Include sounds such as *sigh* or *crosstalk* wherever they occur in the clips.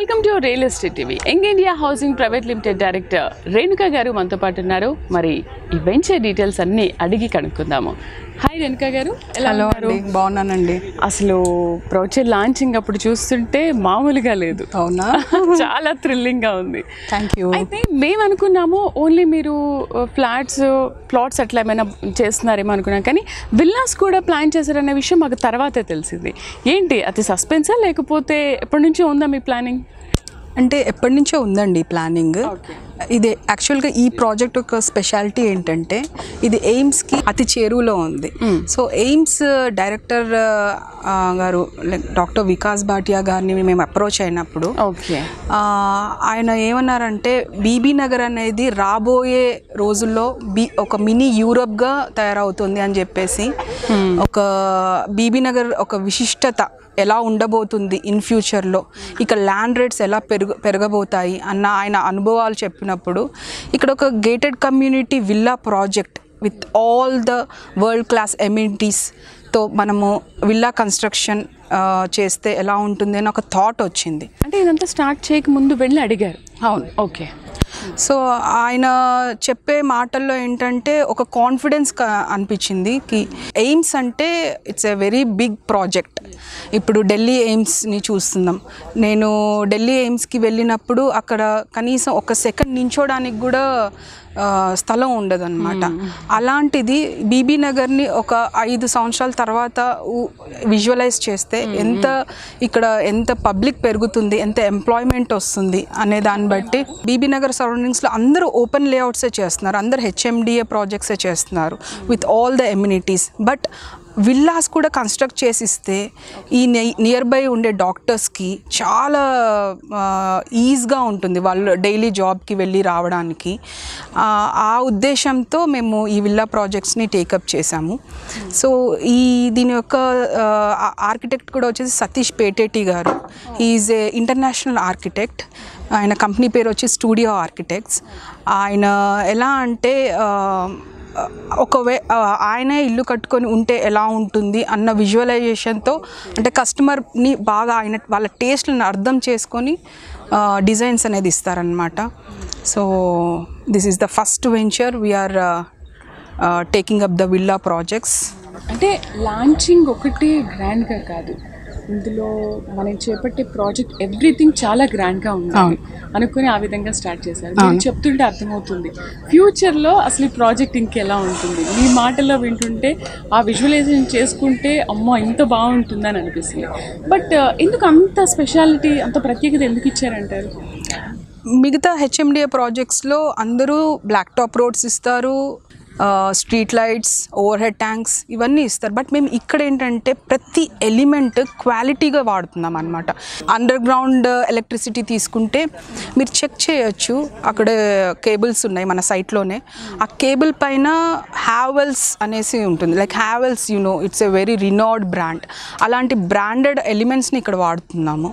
Welcome to real estate TV. Young India housing private limited director Renuka గారు మనతో పాటు ఉన్నారు. మరి ఈ వెంచర్ డీటెయిల్స్ అన్ని అడిగి కనుక్కుందాము. హాయ్ రేణుక గారు. హలో? అండి. బాగున్నానండి. అసలు ప్రోచర్ లాంచింగ్ అప్పుడు చూస్తుంటే మామూలుగా లేదు. అవునా? *laughs* చాలా థ్రిల్లింగ్గా ఉంది. థ్యాంక్ యూ అయితే మేము అనుకున్నాము ఓన్లీ మీరు ఫ్లాట్స్ ప్లాట్స్ అట్లా ఏమైనా చేస్తున్నారేమో అనుకున్నాం. కానీ విల్లాస్ కూడా ప్లాన్ చేశారనే విషయం మాకు తర్వాతే తెలిసింది. ఏంటి? అది సస్పెన్సా లేకపోతే ఎప్పటి నుంచో ఉందా మీ ప్లానింగ్ అంటే ఎప్పటి నుంచో ఉందండి ప్లానింగ్ ఇది యాక్చువల్గా ఈ ప్రాజెక్ట్ యొక్క స్పెషాలిటీ ఏంటంటే ఇది ఎయిమ్స్కి అతి చేరువలో ఉంది. సో ఎయిమ్స్ డైరెక్టర్ గారు లైక్ డాక్టర్ వికాస్ భాటియా గారిని మేము అప్రోచ్ అయినప్పుడు ఓకే ఆయన ఏమన్నారంటే బీబీ నగర్ అనేది రాబోయే రోజుల్లో బీ ఒక మినీ యూరప్గా తయారవుతుంది అని చెప్పేసి ఒక బీబీ నగర్ ఒక విశిష్టత ఎలా ఉండబోతుంది ఇన్ ఫ్యూచర్లో ఇక ల్యాండ్ రేట్స్ ఎలా పెరుగు పెరగబోతాయి? అన్న ఆయన అనుభవాలు చెప్పినప్పుడు ఇక్కడ ఒక gated community villa project with all the world class ఎమ్యూనిటీస్తో మనము విల్లా కన్స్ట్రక్షన్ చేస్తే ఎలా ఉంటుంది అని ఒక థాట్ వచ్చింది. అంటే ఇదంతా స్టార్ట్ చేయక ముందు వెళ్ళి అడిగారు. అవును. ఓకే సో ఆయన చెప్పే మాటల్లో ఏంటంటే ఒక కాన్ఫిడెన్స్ అనిపించింది కి ఎయిమ్స్ అంటే it's a very big project ఇప్పుడు ఢిల్లీ ఎయిమ్స్ని చూస్తున్నాం. నేను ఢిల్లీ ఎయిమ్స్కి వెళ్ళినప్పుడు అక్కడ కనీసం ఒక సెకండ్ నించోడానికి కూడా స్థలం ఉండదు అనమాట అలాంటిది బీబీ నగర్ని ఒక ఐదు సంవత్సరాల తర్వాత విజువలైజ్ చేస్తే ఎంత ఇక్కడ ఎంత పబ్లిక్ పెరుగుతుంది ఎంత ఎంప్లాయ్మెంట్ వస్తుంది అనే దాన్ని బట్టి బీబీ నగర్ సరౌండింగ్స్లో అందరూ ఓపెన్ లేఅవుట్సే చేస్తున్నారు. అందరు హెచ్ఎండిఏ ప్రాజెక్ట్సే చేస్తున్నారు with all the amenities but villas కూడా కన్స్ట్రక్ట్ చేసిస్తే ఈ నియర్ బై ఉండే డాక్టర్స్కి చాలా ఈజీగా ఉంటుంది వాళ్ళు డైలీ జాబ్కి వెళ్ళి రావడానికి. ఆ, ఆ ఉద్దేశంతో మేము ఈ విల్లా ప్రాజెక్ట్స్ని టేకప్ చేశాము. సో ఈ దీని యొక్క ఆర్కిటెక్ట్ కూడా వచ్చేసి సతీష్ పేటేటి గారు. ఈజ్ ఏ ఇంటర్నేషనల్ ఆర్కిటెక్ట్ ఆయన కంపెనీ పేరు వచ్చి స్టూడియో ఆర్కిటెక్ట్స్. ఆయన ఎలా అంటే ఒకవే ఆయనే ఇల్లు కట్టుకొని ఉంటే ఎలా ఉంటుంది అన్న విజువలైజేషన్తో అంటే కస్టమర్ని బాగా ఆయన వాళ్ళ టేస్ట్లను అర్థం చేసుకొని డిజైన్స్ అనేది ఇస్తారనమాట so this is the first venture. We're taking up the villa projects. అంటే లాంచింగ్ ఒకటి గ్రాండ్గా కాదు. ఇందులో మనం చేపట్టే ప్రాజెక్ట్ ఎవ్రీథింగ్ చాలా గ్రాండ్గా ఉంది. అనుకుని ఆ విధంగా స్టార్ట్ చేశారు. మీరు చెప్తుంటే అర్థమవుతుంది. ఫ్యూచర్లో అసలు ఈ ప్రాజెక్ట్ ఇంకెలా ఉంటుంది? మీ మాటల్లో వింటుంటే ఆ విజువలైజేషన్ చేసుకుంటే అమ్మో ఇంత బాగుంటుందని అనిపిస్తుంది. బట్ ఎందుకు అంత స్పెషాలిటీ అంత ప్రత్యేకత ఎందుకు ఇచ్చారంటారు? మిగతా హెచ్ఎండిఏ ప్రాజెక్ట్స్లో అందరూ బ్లాక్ టాప్ రోడ్స్ ఇస్తారు. Street lights over head tanks ఇవన్నీ ఇస్తారు. బట్ మేము ఇక్కడ ఏంటంటే ప్రతి ఎలిమెంట్ క్వాలిటీగా వాడుతున్నాం అనమాట అండర్ గ్రౌండ్ ఎలక్ట్రిసిటీ తీసుకుంటే మీరు చెక్ చేయొచ్చు. అక్కడ కేబుల్స్ ఉన్నాయి మన సైట్లోనే ఆ కేబుల్ పైన హ్యావెల్స్ అనేసి ఉంటుంది. Like Havells you know it's a very renowned brand అలాంటి బ్రాండెడ్ ఎలిమెంట్స్ని ఇక్కడ వాడుతున్నాము.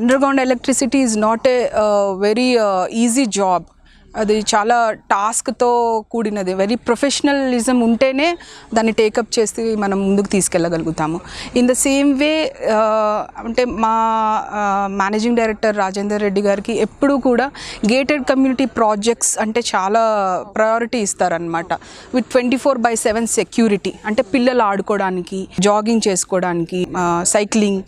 Under ground electricity is not a very easy job అది చాలా టాస్క్తో కూడినది. వెరీ ప్రొఫెషనలిజం ఉంటేనే దాన్ని టేకప్ చేసి మనం ముందుకు తీసుకెళ్ళగలుగుతాము. ఇన్ ద సేమ్ వే అంటే మా uh, managing director Rajender Reddy గారికి ఎప్పుడూ కూడా గేటెడ్ కమ్యూనిటీ ప్రాజెక్ట్స్ అంటే చాలా ప్రయారిటీ ఇస్తారనమాట with twenty four by seven security అంటే పిల్లలు ఆడుకోవడానికి జాగింగ్ చేసుకోవడానికి uh, సైక్లింగ్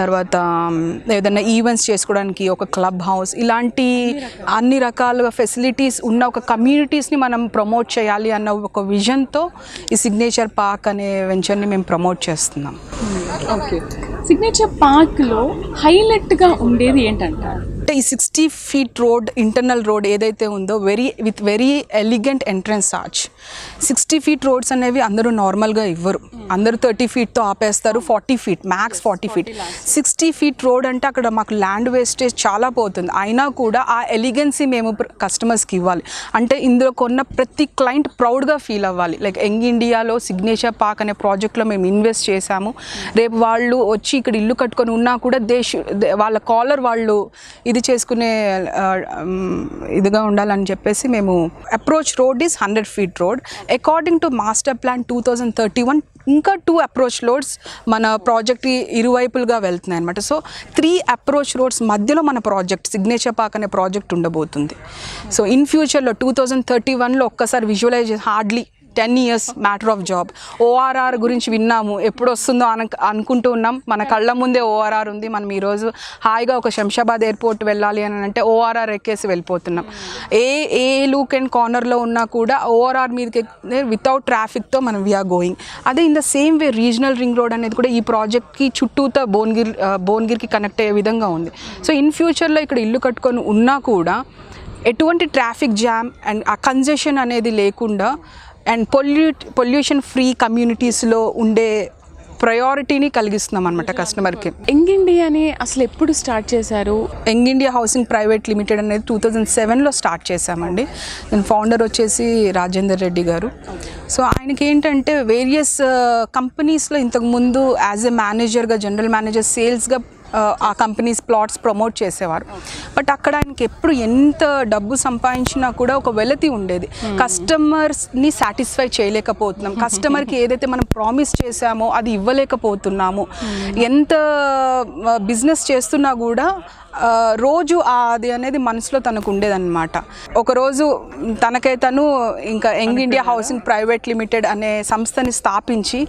తర్వాత um, ఏదైనా ఈవెంట్స్ చేసుకోవడానికి ఒక క్లబ్ హౌస్ ఇలాంటి అన్ని రకాల ఫెసిలిటీస్ ఉన్న ఒక కమ్యూనిటీస్ని మనం ప్రమోట్ చేయాలి అన్న ఒక విజన్తో ఈ సిగ్నేచర్ పార్క్ అనే వెంచర్ని మేము ప్రమోట్ చేస్తున్నాం. ఓకే సిగ్నేచర్ పార్క్లో హైలైట్గా ఉండేది ఏంటంటారు? అంటే ఈ sixty feet road internal road ఏదైతే ఉందో very with very elegant entrance arch sixty feet roads అనేవి అందరూ నార్మల్గా ఇవ్వరు. అందరూ థర్టీ ఫీట్తో ఆపేస్తారు forty feet max forty feet sixty feet road అంటే అక్కడ మాకు ల్యాండ్ వేస్టేజ్ చాలా పోతుంది. అయినా కూడా ఆ ఎలిగెన్సీ మేము కస్టమర్స్కి ఇవ్వాలి. అంటే ఇందులో కొన్న ప్రతి క్లయింట్ ప్రౌడ్గా ఫీల్ అవ్వాలి. లైక్ యంగ్ ఇండియాలో సిగ్నేచర్ పార్క్ అనే ప్రాజెక్ట్లో మేము ఇన్వెస్ట్ చేశాము. రేపు వాళ్ళు వచ్చి ఇక్కడ ఇల్లు కట్టుకొని ఉన్నా కూడా దేశ వాళ్ళ కాలర్ వాళ్ళు ఇది చేసుకునే ఇదిగా ఉండాలని చెప్పేసి మేము approach road is hundred feet road according to master plan two thousand thirty one ఇంకా టూ అప్రోచ్ రోడ్స్ మన ప్రాజెక్ట్ ఇరువైపులుగా వెళ్తున్నాయి అనమాట సో త్రీ అప్రోచ్ రోడ్స్ మధ్యలో మన ప్రాజెక్ట్ సిగ్నేచర్ పార్క్ అనే ప్రాజెక్ట్ ఉండబోతుంది. సో ఇన్ ఫ్యూచర్లో టూ థౌజండ్ థర్టీ వన్లో ఒక్కసారి visualise hardly ten years matter of job. ORR గురించి విన్నాము. ఎప్పుడు వస్తుందో అన అనుకుంటూ ఉన్నాం. మన కళ్ళ ముందే ఓఆర్ఆర్ ఉంది. మనం ఈరోజు హాయిగా ఒక శంషాబాద్ ఎయిర్పోర్ట్ వెళ్ళాలి అని అంటే ఓఆర్ఆర్ ఎక్కేసి వెళ్ళిపోతున్నాం. ఏ ఏ లూక్ అండ్ కార్నర్లో ఉన్నా కూడా ఓఆర్ఆర్ మీదకి వితౌట్ ట్రాఫిక్తో మనం వీఆర్ గోయింగ్ అదే in the same way regional ring road అనేది కూడా ఈ ప్రాజెక్ట్కి చుట్టూతా భువనగిరి భువనగిరికి కనెక్ట్ అయ్యే విధంగా ఉంది. సో ఇన్ ఫ్యూచర్లో ఇక్కడ ఇల్లు కట్టుకొని ఉన్నా కూడా ఎటువంటి ట్రాఫిక్ జామ్ అండ్ ఆ కన్జెషన్ అనేది లేకుండా అండ్ పొల్యూట్ పొల్యూషన్ ఫ్రీ కమ్యూనిటీస్లో ఉండే ప్రయారిటీని కలిగిస్తున్నాం అనమాట కస్టమర్కి. యంగ్ ఇండియాని అసలు ఎప్పుడు స్టార్ట్ చేశారు? Young India housing private limited అనేది టూ థౌజండ్ సెవెన్లో స్టార్ట్ చేశామండి. నేను ఫౌండర్ వచ్చేసి రాజేందర్ రెడ్డి గారు. సో ఆయనకి ఏంటంటే వేరియస్ కంపెనీస్లో ఇంతకుముందు యాజ్ ఎ మేనేజర్గా జనరల్ మేనేజర్ సేల్స్గా ఆ కంపెనీస్ ప్లాట్స్ ప్రమోట్ చేసేవారు. బట్ అక్కడ ఆయనకి ఎప్పుడు ఎంత డబ్బు సంపాదించినా కూడా ఒక వెలతి ఉండేది. కస్టమర్స్ని సాటిస్ఫై చేయలేకపోతున్నాం. కస్టమర్కి ఏదైతే మనం ప్రామిస్ చేశామో అది ఇవ్వలేకపోతున్నాము. ఎంత బిజినెస్ చేస్తున్నా కూడా రోజు అది అనేది మనసులో తనకు ఉండేదన్నమాట. ఒకరోజు తనకై తను ఇంకా young India housing private limited అనే సంస్థని స్థాపించి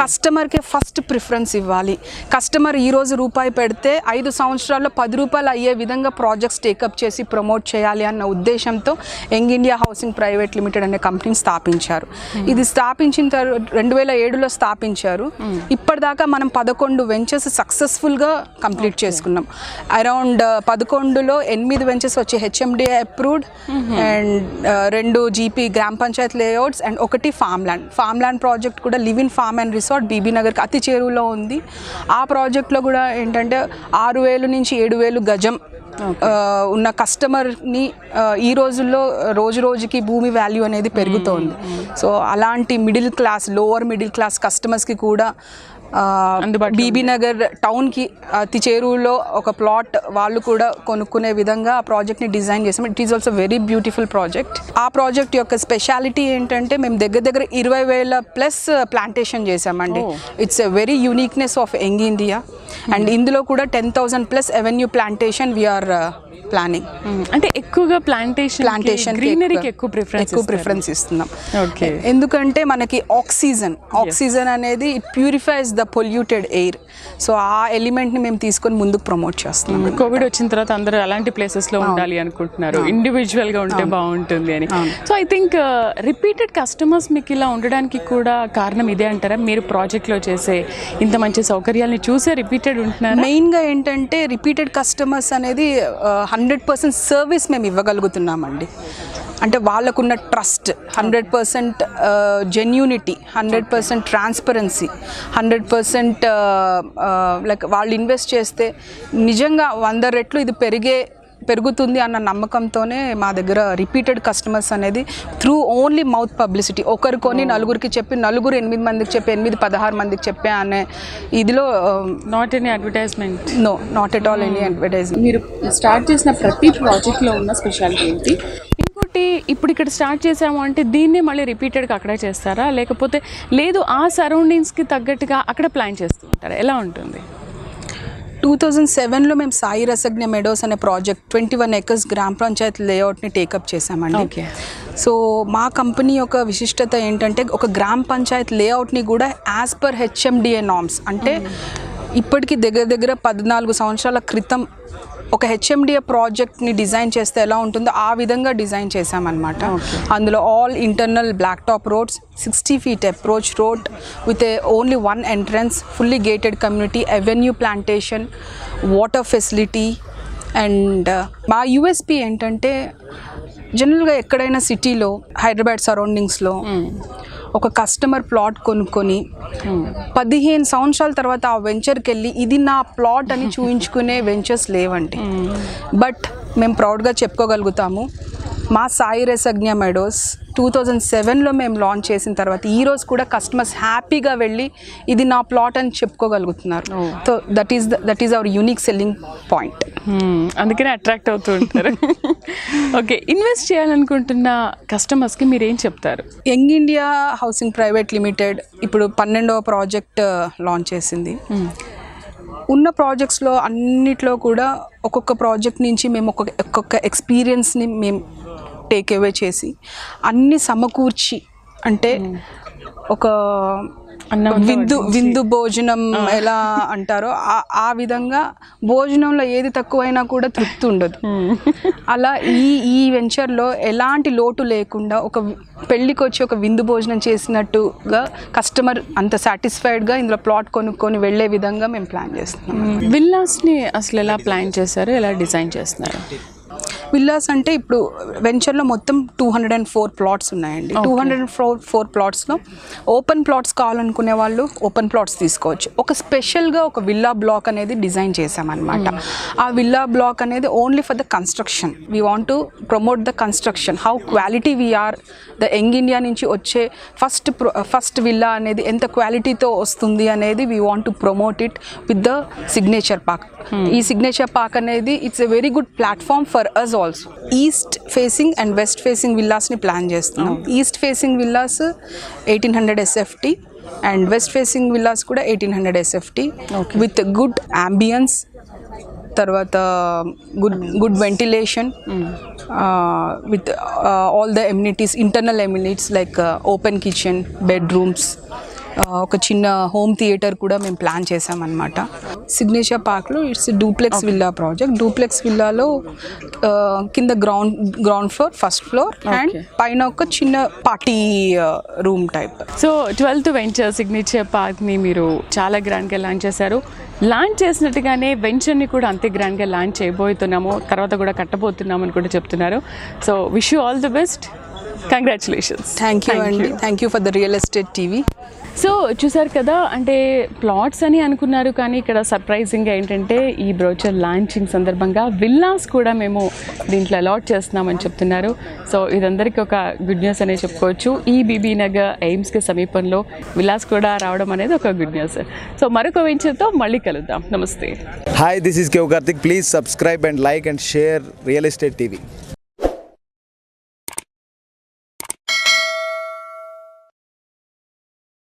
కస్టమర్కి ఫస్ట్ ప్రిఫరెన్స్ ఇవ్వాలి. కస్టమర్ ఈ రోజు రూపాయి పెడితే ఐదు సంవత్సరాల్లో పది రూపాయలు అయ్యే విధంగా ప్రాజెక్ట్స్ టేకప్ చేసి ప్రమోట్ చేయాలి అన్న ఉద్దేశంతో young India housing private limited అనే కంపెనీని స్థాపించారు. ఇది స్థాపించిన తర్వాత రెండు వేల ఏడులో స్థాపించారు. ఇప్పటిదాకా మనం పదకొండు వెంచర్స్ సక్సెస్ఫుల్గా కంప్లీట్ చేసుకున్నాం. అరౌండ్ పదకొండులో ఎనిమిది వెంచర్స్ వచ్చి హెచ్ఎండిఏ అప్రూవ్డ్ అండ్ రెండు జీపీ గ్రామ పంచాయత్ లేఅవుట్స్ అండ్ ఒకటి farm land farm land project కూడా live in farm and resort Bibi నగర్కి అతి చేరువలో ఉంది. ఆ ప్రాజెక్ట్లో కూడా ఏంటంటే ఆరు వేలు నుంచి ఏడు వేలు గజం ఉన్న కస్టమర్ని ఈ రోజుల్లో రోజు రోజుకి భూమి వాల్యూ అనేది పెరుగుతోంది. సో అలాంటి middle class lower middle class కస్టమర్స్కి కూడా బీబీ నగర్ టౌన్కి అతి చేరువలో ఒక ప్లాట్ వాళ్ళు కూడా కొనుక్కునే విధంగా ఆ ప్రాజెక్ట్ని డిజైన్ చేసాం it is also very beautiful project ఆ ప్రాజెక్ట్ యొక్క స్పెషాలిటీ ఏంటంటే మేము దగ్గర దగ్గర ఇరవై వేల ప్లస్ ప్లాంటేషన్ చేసామండి it's a very uniqueness of young India. And ఇందులో కూడా ten thousand plus avenue plantation we're planning అంటే ఎక్కువగా ప్లాంటేషన్ ప్లాంటేషన్ గ్రీనరీకి ఎక్కువ ప్రిఫరెన్స్ ఎక్కువ ప్రిఫరెన్స్ ఇస్తున్నాం. ఎందుకంటే మనకి ఆక్సిజన్ ఆక్సిజన్ అనేది it purifies the polluted air. So ఆ ఎలిమెంట్ని మేము తీసుకొని ముందుకు ప్రమోట్ చేస్తున్నాం. కోవిడ్ వచ్చిన తర్వాత అందరూ అలాంటి ప్లేసెస్లో ఉండాలి అనుకుంటున్నారు. ఇండివిజువల్గా ఉంటే బాగుంటుంది అని. So I think repeated customers మీకు ఇలా ఉండడానికి కూడా కారణం ఇదే అంటారా? మీరు ప్రాజెక్ట్లో చేసే ఇంత మంచి సౌకర్యాలని చూసే రిపీటెడ్ ఉంటున్నారు? మెయిన్గా ఏంటంటే రిపీటెడ్ కస్టమర్స్ అనేది హండ్రెడ్ పర్సెంట్ సర్వీస్ మేము ఇవ్వగలుగుతున్నామండి. అంటే వాళ్ళకున్న trust hundred percent genuinity hundred percent transparency hundred percent like వాళ్ళు ఇన్వెస్ట్ చేస్తే నిజంగా వంద రెట్లు ఇది పెరిగే పెరుగుతుంది అన్న నమ్మకంతోనే మా దగ్గర రిపీటెడ్ కస్టమర్స్ అనేది త్రూ ఓన్లీ మౌత్ పబ్లిసిటీ ఒకరు కొని నలుగురికి చెప్పి నలుగురు ఎనిమిది మందికి చెప్పి ఎనిమిది పదహారు మందికి చెప్పే అనే ఇదిలో not any advertisement no not at all any advertising మీరు స్టార్ట్ చేసిన ప్రతి ప్రాజెక్ట్లో ఉన్న స్పెషాలిటీ ఏంటి? ఇంకోటి ఇప్పుడు ఇక్కడ స్టార్ట్ చేసాము అంటే దీన్నే మళ్ళీ రిపీటెడ్గా అక్కడే చేస్తారా? లేకపోతే లేదు ఆ సరౌండింగ్స్కి తగ్గట్టుగా అక్కడ ప్లాన్ చేస్తూ ఉంటారా? ఎలా ఉంటుంది? టూ థౌజండ్ సెవెన్లో మేము సాయి రసజ్ఞ మెడోస్ అనే ప్రాజెక్ట్ ట్వంటీ వన్ ఎకర్స్ గ్రామ పంచాయత్ లేఅవుట్ని టేకప్ చేసామండి Okay. సో మా కంపెనీ యొక్క విశిష్టత ఏంటంటే ఒక గ్రామ పంచాయత్ లేఅవుట్ని కూడా యాజ్ పర్ హెచ్ఎండిఏ నామ్స్ అంటే ఇప్పటికి దగ్గర దగ్గర పద్నాలుగు సంవత్సరాల క్రితం ఒక హెచ్ఎండిఏ ప్రాజెక్ట్ని డిజైన్ చేస్తే ఎలా ఉంటుందో ఆ విధంగా డిజైన్ చేశామన్నమాట. అందులో all internal black top roads sixty feet approach road with a only one entrance fully gated community avenue plantation water facility and మా యూఎస్పి ఏంటంటే జనరల్గా ఎక్కడైనా సిటీలో హైదరాబాద్ సరౌండింగ్స్లో ఒక కస్టమర్ ప్లాట్ కొనుక్కొని పదిహేను సంవత్సరాల తర్వాత ఆ వెంచర్కి వెళ్ళి ఇది నా ప్లాట్ అని చూయించుకునే వెంచర్స్ లేవండి. బట్ మేము ప్రౌడ్గా చెప్పుకోగలుగుతాము. మా సాయి రెసజ్ఞ మెడోస్ టూ థౌజండ్ సెవెన్లో మేము లాంచ్ చేసిన తర్వాత ఈ రోజు కూడా కస్టమర్స్ హ్యాపీగా వెళ్ళి ఇది నా ప్లాట్ అని చెప్పుకోగలుగుతున్నారు. So that is that is our unique selling point Hmm, అందుకనే అట్రాక్ట్ అవుతూ ఉంటారు. *laughs* ఓకే ఇన్వెస్ట్ చేయాలనుకుంటున్న కస్టమర్స్కి మీరు ఏం చెప్తారు? Young India housing private limited ఇప్పుడు పన్నెండవ ప్రాజెక్ట్ లాంచ్ చేసింది. ఉన్న ప్రాజెక్ట్స్లో అన్నిట్లో కూడా ఒక్కొక్క ప్రాజెక్ట్ నుంచి మేము ఒక్కొక్క ఒక్కొక్క ఎక్స్పీరియన్స్ని మేము టేక్ అవే చేసి అన్ని సమకూర్చి అంటే ఒక విందు విందు భోజనం ఎలా అంటారో ఆ- ఆ విధంగా భోజనంలో ఏది తక్కువైనా కూడా తృప్తి ఉండదు. అలా ఈ ఈ వెంచర్లో ఎలాంటి లోటు లేకుండా ఒక పెళ్ళికి వచ్చి ఒక విందు భోజనం చేసినట్టుగా కస్టమర్ అంత సాటిస్ఫైడ్గా ఇందులో ప్లాట్ కొనుక్కొని వెళ్ళే విధంగా మేము ప్లాన్ చేస్తున్నాం. విల్లాస్ని అసలు ఎలా ప్లాన్ చేశారు? ఎలా డిజైన్ చేస్తున్నారు? విల్లాస్ అంటే ఇప్పుడు వెంచర్లో మొత్తం two hundred and four plots ఉన్నాయండి. Two hundred and four four ప్లాట్స్లో open plots కావాలనుకునే వాళ్ళు ఓపెన్ ప్లాట్స్ తీసుకోవచ్చు. ఒక స్పెషల్గా ఒక విల్లా బ్లాక్ అనేది డిజైన్ చేసామన్నమాట ఆ విల్లా బ్లాక్ అనేది only for the construction. We want to promote the construction. How quality we are the young India నుంచి వచ్చే ఫస్ట్ ఫస్ట్ విల్లా అనేది ఎంత క్వాలిటీతో వస్తుంది అనేది we want to promote it with the signature park ఈ signature park అనేది it's a very good platform for us also east facing and west facing విల్లాస్ని plan చేస్తున్నాం. East facing villas eighteen hundred SFT and west facing villas కూడా eighteen hundred SFT with good ambience తర్వాత good good ventilation with all the amenities internal amenities like open kitchen bedrooms ఒక చిన్న home theatre కూడా మేము plan చేసామన్నమాట signature పార్క్లో it's duplex villa project. Duplex విల్లాలో కింద ground ground floor first floor and పైన ఒక చిన్న party room type. So twelfth venture signature పార్క్ని మీరు చాలా గ్రాండ్గా లాంచ్ చేశారు. లాంచ్ చేసినట్టుగానే వెంచర్ని కూడా అంతే గ్రాండ్గా లాంచ్ చేయబోతున్నాము. తర్వాత కూడా కట్టబోతున్నాము అని కూడా చెప్తున్నారు. So wish you all the best congratulations thank you అండి thank you for the real estate TV so చూసారు కదా అంటే ప్లాట్స్ అని అనుకున్నారు కానీ ఇక్కడ సర్ప్రైజింగ్గా ఏంటంటే ఈ బ్రోచర్ లాంచింగ్ సందర్భంగా విల్లాస్ కూడా మేము దీంట్లో అలాట్ చేస్తున్నామని చెప్తున్నారు. సో ఇదందరికీ ఒక గుడ్ న్యూస్ అనే చెప్పుకోవచ్చు. ఈ బీబీ నగర్ ఎయిమ్స్కి సమీపంలో విల్లాస్ కూడా రావడం అనేది ఒక గుడ్ న్యూస్ సో మరొక వెంచర్తో మళ్ళీ కలుద్దాం. నమస్తే. Hi, this is Kev Karthik. Please subscribe and like and share Real Estate TV.